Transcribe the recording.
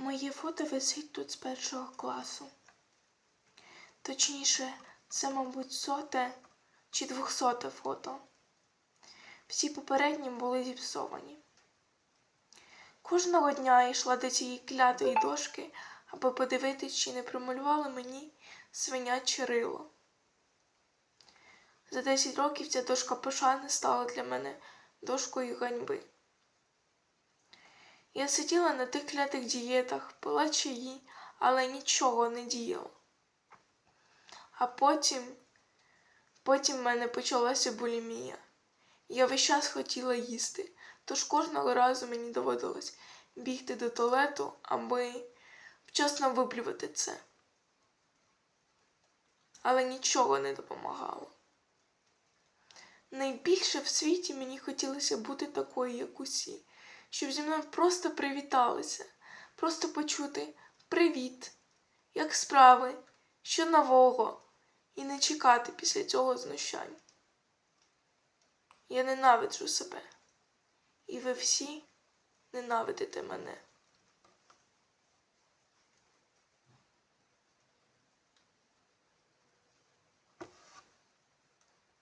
Моє фото висить тут з першого класу. Точніше, це, мабуть, соте чи двохсоте фото. Всі попередні були зіпсовані. Кожного дня я йшла до цієї клятої дошки, аби подивитись, чи не промалювали мені свиняче рило. За 10 років ця дошка пошани стала для мене дошкою ганьби. Я сиділа на тих клятих дієтах, пила чаї, але нічого не діяло. А потім, потім в мене почалася булімія. Я весь час хотіла їсти, тож кожного разу мені доводилось бігти до туалету, аби вчасно виплювати це. Але нічого не допомагало. Найбільше в світі мені хотілося бути такою, як усі, щоб зі мною просто привіталися, просто почути Привіт! Як справи? Що нового? І не чекати після цього знущань. Я ненавиджу себе. І ви всі ненавидите мене.